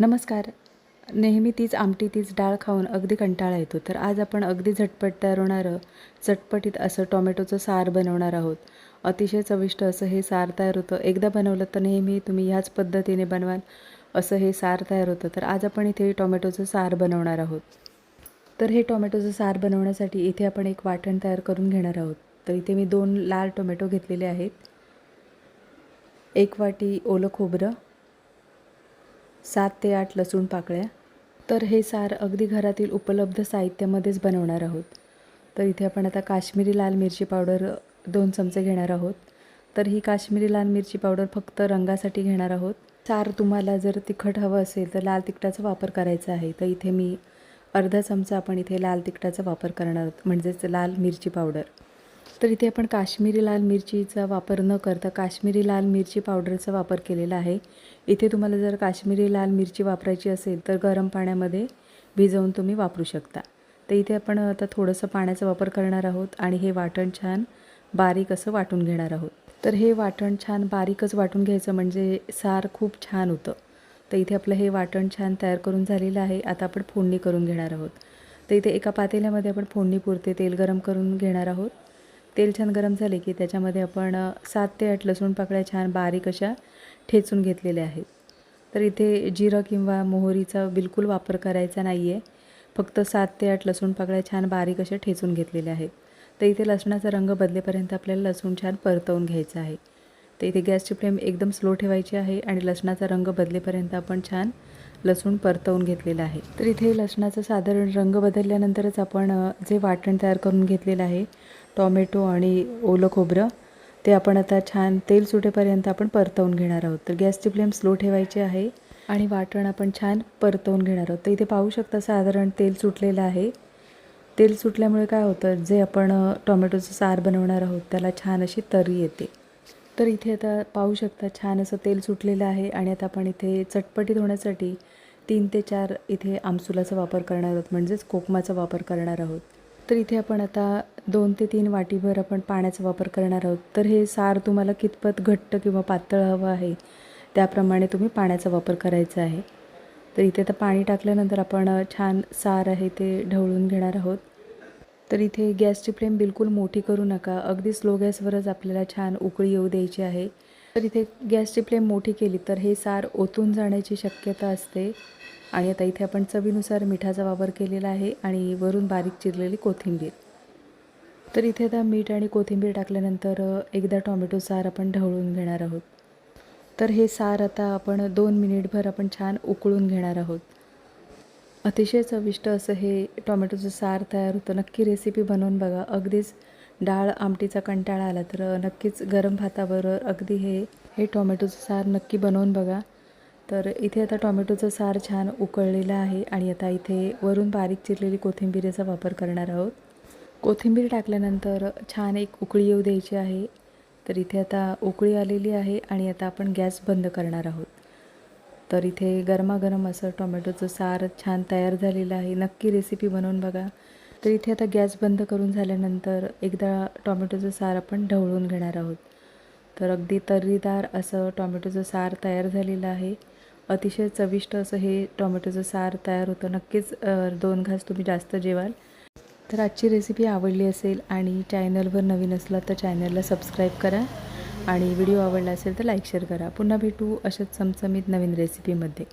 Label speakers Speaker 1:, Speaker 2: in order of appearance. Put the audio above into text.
Speaker 1: नमस्कार. नेहमी तीच आमटी तीच डाळ खाऊन अगदी कंटाळा येतो. तर आज आपण अगदी झटपट तयार होणारं चटपटीत असं टोमॅटोचं सार बनवणार आहोत. अतिशय चविष्ट असं हे सार तयार होतं. एकदा बनवलं तर नेहमी तुम्ही ह्याच पद्धतीने बनवाल असं हे सार तयार होतं. तर आज आपण इथे टोमॅटोचं सार बनवणार आहोत. तर हे टोमॅटोचं सार बनवण्यासाठी इथे आपण एक वाटण तयार करून घेणार आहोत. तर इथे मी दोन लाल टोमॅटो घेतलेले आहेत. एक वाटी ओलं खोबरं सात ते आठ लसूण पाकळ्या. तर हे सार अगदी घरातील उपलब्ध साहित्यामध्येच बनवणार आहोत. तर इथे आपण आता काश्मीरी लाल मिरची पावडर दोन चमचे घेणार आहोत. तर ही काश्मीरी लाल मिरची पावडर फक्त रंगासाठी घेणार आहोत. सार तुम्हाला जर तिखट हवं असेल तर लाल तिखटाचा वापर करायचा आहे. तर इथे मी अर्धा चमचा आपण इथे लाल तिखटाचा वापर करणार आहोत म्हणजेच लाल मिरची पावडर. तर इथे आपण काश्मीरी लाल मिरचीचा वापर न करता काश्मीरी लाल मिरची पावडरचा वापर केलेला आहे. इथे तुम्हाला जर काश्मीरी लाल मिरची वापरायची असेल तर गरम पाण्यामध्ये भिजवून तुम्ही वापरू शकता. तर इथे आपण आता थोडंसं पाण्याचा वापर करणार आहोत आणि हे वाटण छान बारीक असं वाटून घेणार आहोत. तर हे वाटण छान बारीकच वाटून घ्यायचं म्हणजे सार खूप छान होतं. तर इथे आपलं हे वाटण छान तयार करून झालेलं आहे. आता आपण फोडणी करून घेणार आहोत. तर इथे एका पातेल्यामध्ये आपण फोडणीपुरते तेल गरम करून घेणार आहोत. तेल छान गरम झाले की त्याच्यामध्ये आपण सात ते आठ लसूण पाकळ्या छान बारीक अशा ठेचून घेतलेल्या आहेत. तर इथे जिरं किंवा मोहरीचा बिलकुल वापर करायचा नाही आहे फक्त सात ते आठ लसूण पाकळ्या छान बारीक अशा ठेचून घेतलेल्या आहेत. तर इथे लसणाचा रंग बदलेपर्यंत आपल्याला लसूण छान परतवून घ्यायचा आहे. तर इथे गॅसची फ्लेम एकदम स्लो ठेवायची आहे आणि लसणाचा रंग बदलेपर्यंत आपण छान लसूण परतवून घेतलेलं आहे. तर इथे लसणाचा साधारण रंग बदलल्यानंतरच आपण जे वाटण तयार करून घेतलेलं आहे टॉमॅटो आणि ओलं खोबरं ते आपण आता छान तेल सुटेपर्यंत आपण परतवून घेणार आहोत. तर गॅसची फ्लेम स्लो ठेवायची आहे आणि वाटण आपण छान परतवून घेणार आहोत. तर इथे पाहू शकता साधारण तेल सुटलेलं आहे. तेल सुटल्यामुळे काय होतं जे आपण टोमॅटोचं सार बनवणार आहोत त्याला छान अशी तरी येते. तर इथे आता पाहू शकता छान असं तेल सुटलेलं आहे आणि आता आपण इथे चटपटीत होण्यासाठी तीन ते चार इथे आमसुलाचा वापर करणार आहोत म्हणजेच कोकमाचा वापर करणार आहोत. तर इथे आपण आता दोन ते तीन वाटीभर आपण पाण्याचा वापर करणार आहोत. तर हे सार तुम्हाला कितपत घट्ट किंवा पातळ हवं आहे त्याप्रमाणे तुम्ही पाण्याचा वापर करायचा आहे. तर इथे आता पाणी टाकल्यानंतर आपण छान सार आहे ते ढवळून घेणार आहोत. तर इथे गॅसची फ्लेम बिलकुल मोठी करू नका. अगदी स्लो गॅसवरच आपल्याला छान उकळी येऊ द्यायची आहे. तर इथे गॅसची फ्लेम मोठी केली तर हे सार ओतून जाण्याची शक्यता असते. आणि आता इथे आपण चवीनुसार मिठाचा वापर केलेला आहे आणि वरून बारीक चिरलेली कोथिंबीर. तर इथे आता मीठ आणि कोथिंबीर टाकल्यानंतर एकदा टॉमॅटो सार आपण ढवळून घेणार आहोत. तर हे सार आता आपण दोन मिनिटभर आपण छान उकळून घेणार आहोत. अतिशय चविष्ट असं हे टॉमॅटोचं सार तयार होतं. नक्की रेसिपी बनवून बघा. अगदीच डाळ आमटीचा कंटाळा आला तर नक्कीच गरम भाताबरोबर अगदी हे हे टॉमॅटोचं सार नक्की बनवून बघा. तर इथे आता टॉमॅटोचं सार छान उकळलेलं आहे आणि आता इथे वरून बारीक चिरलेली कोथिंबीरीचा वापर करणार आहोत. कोथिंबीर टाकल्यानंतर छान एक उकळी येऊ द्यायची आहे. तर इथे आता उकळी आलेली आहे आणि आता आपण गॅस बंद करणार आहोत. तर इथे गरमागरम असं टोमॅटोचं सार छान तयार झालेलं आहे. नक्की रेसिपी बनवून बघा. तर इथे आता गॅस बंद करून झाल्यानंतर एकदा टोमॅटोचं सार आपण ढवळून घेणार आहोत. तर अगदी तर्रीदार असं टोमॅटोचं सार तयार झालेलं आहे. अतिशय चविष्ट असं हे टोमॅटोचं सार तयार होतं. नक्कीच दोन घास तुम्ही जास्त जेवाल. तर आजची रेसिपी आवडली असेल आणि चॅनलवर नवीन असला तर चॅनलला सबस्क्राईब करा आणि व्हिडिओ आवडला असेल तर लाईक शेअर करा. पुन्हा भेटू अशाच चमचमीत नवीन रेसिपीमध्ये